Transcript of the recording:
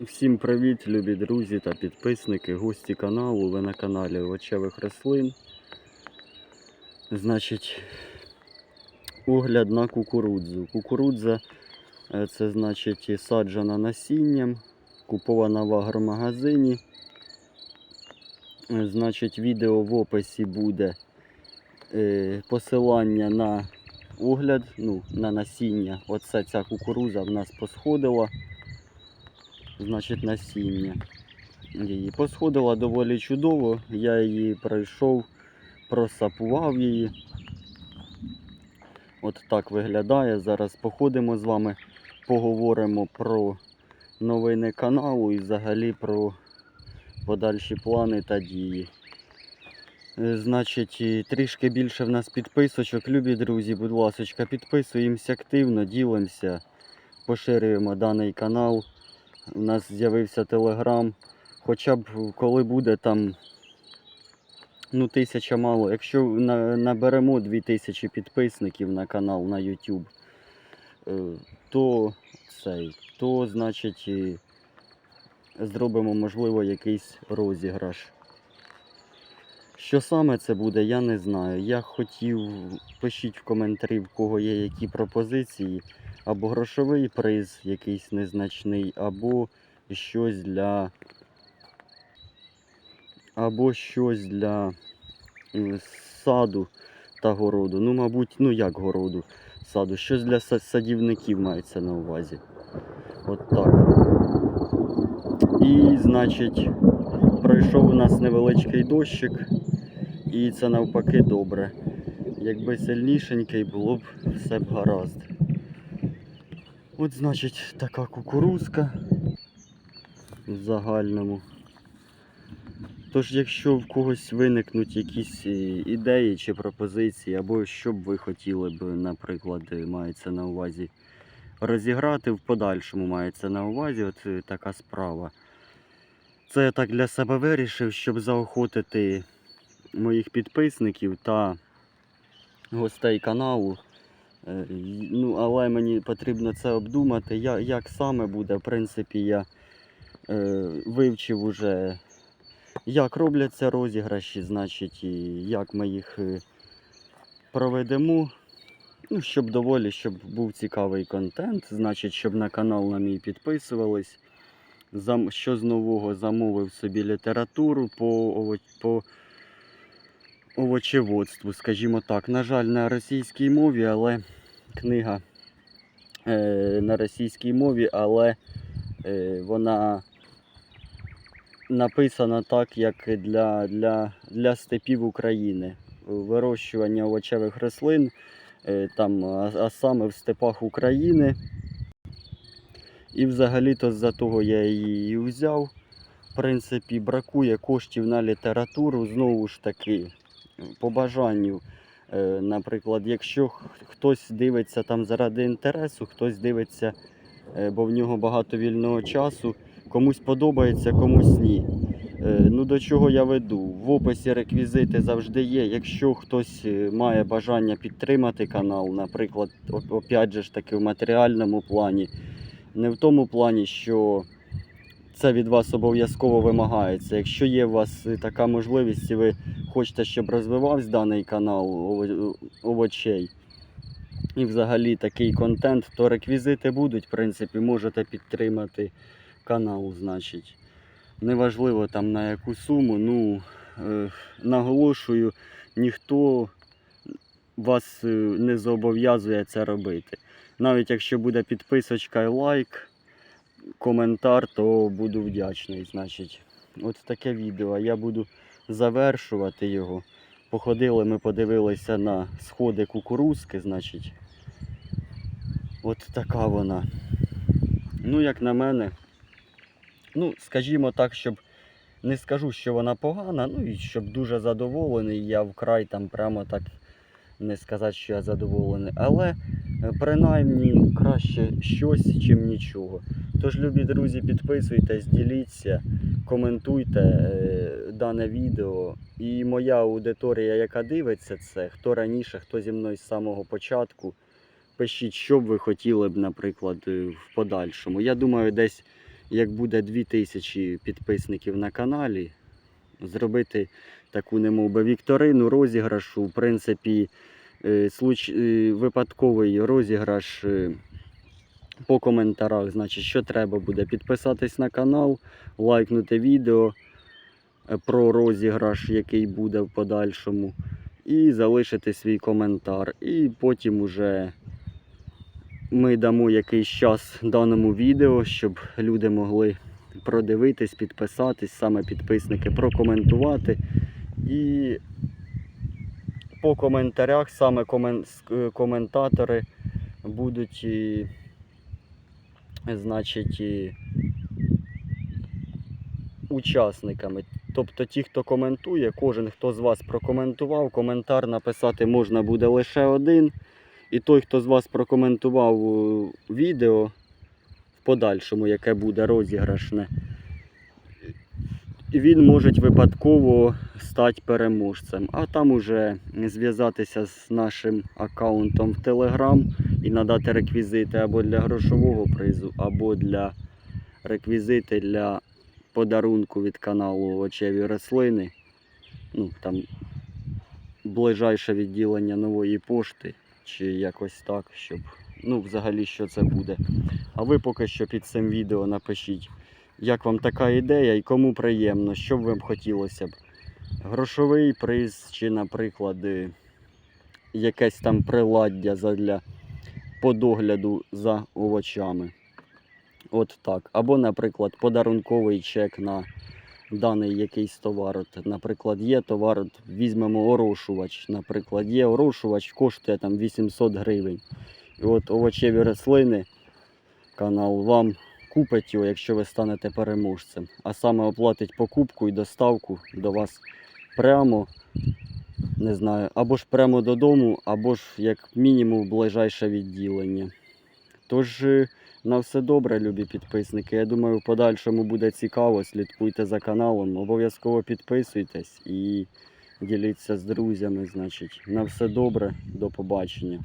Всім привіт, любі друзі та підписники, гості каналу. Ви на каналі Овочевих рослин. Значить, огляд на кукурудзу. Кукурудза е, це значить і саджена насінням, купована в агромагазині. Е, Значить, відео в описі буде е, посилання на огляд, ну, на насіння. Оце ця кукуруза в нас посходила значить, насіння. Її посходила доволі чудово. Я її пройшов, просапував її. От так виглядає. Зараз походимо з вами, поговоримо про новини каналу і взагалі про подальші плани та дії. Е, Значить, трішки більше в нас підписочок. Любі друзі, будь ласка, підписуємося активно, ділимося, поширюємо даний канал. У нас з'явився телеграм. Хоча б коли буде там ну, тисяча мало. Якщо на- наберемо 2000 підписників на канал на YouTube, е, то цей, то значить і зробимо, можливо, якийсь розіграш. Що саме це буде, я не знаю. Я хотів, пишіть в коментарі, в кого є які пропозиції або грошовий приз якийсь незначний, або щось для. Або щось для саду та городу. Ну, мабуть, ну як городу, саду. Щось для садівників мається на увазі. От так. І, значить, пройшов у нас невеличкий дощик, і це навпаки добре. Якби сильнішенький, було б все б гаразд. От, значить, така кукурузка в загальному. Тож, якщо в когось виникнуть якісь е, ідеї чи пропозиції, або що б ви хотіли б, наприклад, е, мається на увазі розіграти в подальшому, мається на увазі, от е, така справа. Це я так для себе вирішив, щоб заохотити моїх підписників та гостей каналу. Е, Ну, але мені потрібно це обдумати. Я, як саме буде, в принципі, я е, вивчив уже, як робляться розіграші, значить, і як ми їх е, проведемо. Ну, щоб доволі, щоб був цікавий контент, значить, щоб на канал на мій підписувались. Що з нового замовив собі літературу по, по овочеводству, скажімо так. На жаль, на російській мові, але книга е, на російській мові, але е, вона написана так, як для, для, для степів України. Вирощування овочевих рослин е, там, а, а саме в степах України. І взагалі-то з-за того я її взяв. В принципі, бракує коштів на літературу, знову ж таки, по бажанню. Е, Наприклад, якщо хтось дивиться там заради інтересу, хтось дивиться, е, бо в нього багато вільного часу, комусь подобається, комусь ні. Е, Ну до чого я веду? В описі реквізити завжди є. Якщо хтось має бажання підтримати канал, наприклад, опять же ж таки в матеріальному плані, не в тому плані, що це від вас обов'язково вимагається. Якщо є у вас е, така можливість, і ви хочете, щоб розвивався даний канал овочей, і взагалі такий контент, то реквізити будуть, в принципі, можете підтримати канал, значить. Неважливо там на яку суму, ну е, наголошую, ніхто вас е, не зобов'язує це робити. Навіть якщо буде підписочка і лайк, коментар, то буду вдячний. Значить, от таке відео. Я буду завершувати його. Походили, ми подивилися на сходи кукурузки, значить. От така вона. Ну, як на мене, ну, скажімо так, щоб не скажу, що вона погана, ну і щоб дуже задоволений, я вкрай там прямо так не сказати, що я задоволений. Але принаймні краще щось, чим нічого. Тож, любі друзі, підписуйтесь, діліться, коментуйте е, дане відео. І моя аудиторія, яка дивиться це, хто раніше, хто зі мною з самого початку, пишіть, що б ви хотіли б, наприклад, е, в подальшому. Я думаю, десь як буде 2000 підписників на каналі, зробити таку немов би вікторину розіграшу. В принципі, е, случ... е, випадковий розіграш е, по коментарах. Значить, що треба буде? Підписатись на канал, лайкнути відео е, про розіграш, який буде в подальшому, і залишити свій коментар. І потім уже ми дамо якийсь час даному відео, щоб люди могли продивитись, підписатись, саме підписники, прокоментувати. І по коментарях саме комен... е, коментатори будуть, і, значить, і учасниками. Тобто ті, хто коментує, кожен, хто з вас прокоментував, коментар написати можна буде лише один. І той, хто з вас прокоментував е, відео в подальшому, яке буде розіграшне, він може випадково стати переможцем. А там уже зв'язатися з нашим аккаунтом в Telegram і надати реквізити або для грошового призу, або для реквізити для подарунку від каналу Овочеві рослини. Ну, там ближайше відділення нової пошти, чи якось так, щоб. Ну, взагалі, що це буде. А ви поки що під цим відео напишіть, як вам така ідея і кому приємно, що б вам хотілося б. Грошовий приз, чи, наприклад, якесь там приладдя задля по догляду за овочами. От так. Або, наприклад, подарунковий чек на даний якийсь товар. От, наприклад, є товар, от візьмемо орошувач. Наприклад, є орошувач, коштує там 800 гривень. І от овочеві рослини, канал вам купить його, якщо ви станете переможцем. А саме оплатить покупку і доставку до вас прямо, не знаю, або ж прямо додому, або ж як мінімум в ближайше відділення. Тож, е, на все добре, любі підписники. Я думаю, в подальшому буде цікаво. Слідкуйте за каналом, обов'язково підписуйтесь і діліться з друзями. Значить, на все добре, до побачення.